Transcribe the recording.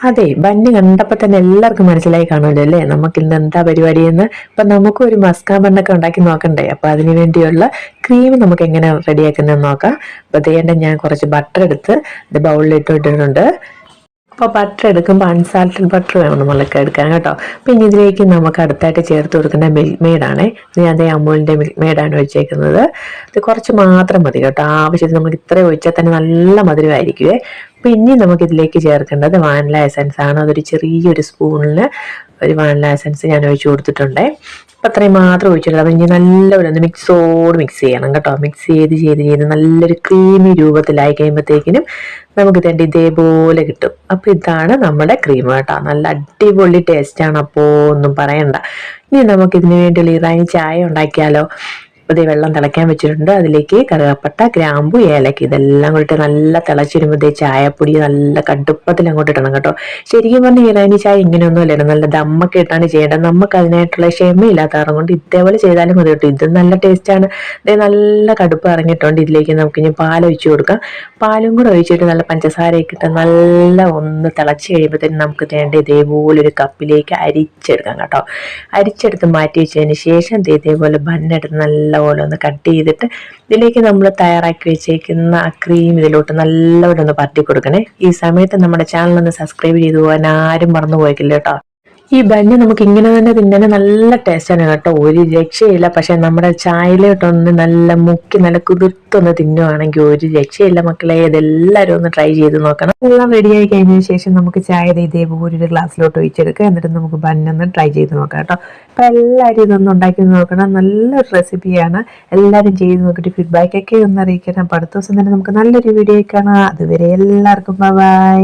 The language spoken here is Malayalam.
അതെ ബന്ന് കണ്ടപ്പോൾ തന്നെ എല്ലാവർക്കും മനസ്സിലായി കാണുമല്ലോ അല്ലേ? നമുക്ക് ഇന്ന് എന്താ പരിപാടി എന്ന്. അപ്പൊ നമുക്കും ഒരു മസ്കാ ബണ്ണൊക്കെ ഉണ്ടാക്കി നോക്കണ്ടേ? അപ്പൊ അതിന് വേണ്ടിയുള്ള ക്രീം നമുക്ക് എങ്ങനെ റെഡിയാക്കുന്നതെന്ന് നോക്കാം. അപ്പോൾ ചെയ്യേണ്ട ഞാൻ കുറച്ച് ബട്ടർ എടുത്ത് ഇത് ബൗളിൽ ഇട്ടിട്ടുണ്ട്. അപ്പോൾ ബട്ടർ എടുക്കുമ്പോൾ അൺസാൾട്ടഡ് ബട്ടർ വേണം നമ്മളൊക്കെ എടുക്കാൻ കേട്ടോ. പിന്നെ ഇതിലേക്ക് നമുക്ക് അടുത്തായിട്ട് ചേർത്ത് കൊടുക്കുന്ന മിൽക്ക് മെയ്ഡാണ് ഞാൻ അതേ അമൂലിന്റെ മിൽക്ക് മെയ്ഡാണ് വെച്ചേക്കുന്നത്. ഇത് കുറച്ച് മാത്രം മതി കേട്ടോ. ആവശ്യത്തിന് നമുക്ക് ഇത്രയും ഒഴിച്ചാൽ തന്നെ നല്ല മധുരമായിരിക്കുമേ പിന്നെ നമുക്ക് ഇതിലേക്ക് ചേർക്കേണ്ടത് വാനില എസൻസ് ആണ്. അതൊരു ചെറിയൊരു സ്പൂണിൽ ഒരു വാനില എസൻസ് ഞാൻ ഒഴിച്ചു കൊടുത്തിട്ടുണ്ട്. അപ്പം അത്രയും മാത്രം ഒഴിച്ചിട്ടുള്ളൂ. അപ്പം ഇനി നല്ലപോലെ ഒന്ന് മിക്സോട് മിക്സ് ചെയ്യണം കേട്ടോ. മിക്സ് ചെയ്ത് ചെയ്ത് ചെയ്ത് നല്ലൊരു ക്രീമി രൂപത്തിലായി കഴിയുമ്പോഴത്തേക്കിനും നമുക്ക് ഇതിന്റെ ഇതേപോലെ കിട്ടും. അപ്പോൾ ഇതാണ് നമ്മുടെ ക്രീം കേട്ടോ. നല്ല അടിപൊളി ടേസ്റ്റാണ് അപ്പോൾ ഒന്നും പറയണ്ട. ഇനി നമുക്ക് ഇതിന് വേണ്ടിയുള്ള ഇറാനി ചായ ഉണ്ടാക്കിയാലോ? അതേ വെള്ളം തിളയ്ക്കാൻ വെച്ചിട്ടുണ്ട്. അതിലേക്ക് കറുകപ്പട്ട ഗ്രാമ്പു ഏലക്ക ഇതെല്ലാം കൂടിയിട്ട് നല്ല തിളച്ചിരുമ്പോഴത്തേ ചായപ്പൊടി നല്ല കടുപ്പത്തിൽ അങ്ങോട്ട് ഇടണം കേട്ടോ. ശരിക്കും പറഞ്ഞാൽ ഇറാനി ചായ ഇങ്ങനെയൊന്നും അല്ല നല്ല ദമ്മൊക്കെ ഇട്ടാണ് ചെയ്യേണ്ടത്. നമുക്ക് അതിനായിട്ടുള്ള ക്ഷമയില്ലാത്ത കാരണം കൊണ്ട് ഇതേപോലെ ചെയ്താലും മതി കേട്ടോ. ഇത് നല്ല ടേസ്റ്റാണ് ഇതേ നല്ല കടുപ്പ് ഇറങ്ങിയിട്ടുണ്ട്. ഇതിലേക്ക് നമുക്ക് ഇനി പാൽ ഒഴിച്ചു കൊടുക്കാം. പാലും കൂടെ ഒഴിച്ചിട്ട് നല്ല പഞ്ചസാരയൊക്കെ ഇട്ട് നല്ല ഒന്ന് തിളച്ച് കഴിയുമ്പോഴത്തേനും നമുക്ക് വേണ്ട ഇതേപോലെ ഒരു കപ്പിലേക്ക് അരിച്ചെടുക്കാം കേട്ടോ. അരിച്ചെടുത്ത് മാറ്റി വെച്ചതിന് ശേഷം ഇതേപോലെ ബണ്ണെടുത്ത് നല്ലപോലെ ഒന്ന് കട്ട് ചെയ്തിട്ട് ഇതിലേക്ക് നമ്മൾ തയ്യാറാക്കി വെച്ചേക്കുന്ന ആ ക്രീം ഇതിലോട്ട് നല്ലപോലെ ഒന്ന് കൊടുക്കണേ. ഈ സമയത്ത് നമ്മുടെ ചാനൽ ഒന്ന് സബ്സ്ക്രൈബ് ചെയ്തു പോകാൻ ആരും മറന്നു പോയിക്കില്ല കേട്ടോ. ഈ ബന്ന് നമുക്ക് ഇങ്ങനെ തന്നെ തിന്നാൻ നല്ല ടേസ്റ്റാണ് കേട്ടോ. ഒരു രക്ഷയില്ല. പക്ഷെ നമ്മുടെ ചായയിലോട്ടൊന്ന് നല്ല മുക്കി നല്ല കുതിർത്തൊന്ന് തിന്നുവാണെങ്കിൽ ഒരു രക്ഷയില്ല മക്കളെ. ഇതെല്ലാവരും ഒന്ന് ട്രൈ ചെയ്ത് നോക്കണം. എല്ലാം റെഡിയായി കഴിഞ്ഞതിന് ശേഷം നമുക്ക് ചായ ഇതേപോലെ ഒരു ഗ്ലാസ്സിലോട്ട് ഒഴിച്ചെടുക്കുക. എന്നിട്ട് നമുക്ക് ബന്നൊന്ന് ട്രൈ ചെയ്ത് നോക്കാം കേട്ടോ. അപ്പം എല്ലാവരും ഇതൊന്ന് ഉണ്ടാക്കി നോക്കണം. നല്ലൊരു റെസിപ്പിയാണ് എല്ലാവരും ചെയ്ത് നോക്കിയിട്ട് ഫീഡ്ബാക്ക് ഒക്കെ ഒന്ന് അറിയിക്കണം. അപ്പം അടുത്ത ദിവസം തന്നെ നമുക്ക് നല്ലൊരു വീഡിയോ കാണാം. അതുവരെ എല്ലാവർക്കും ബൈ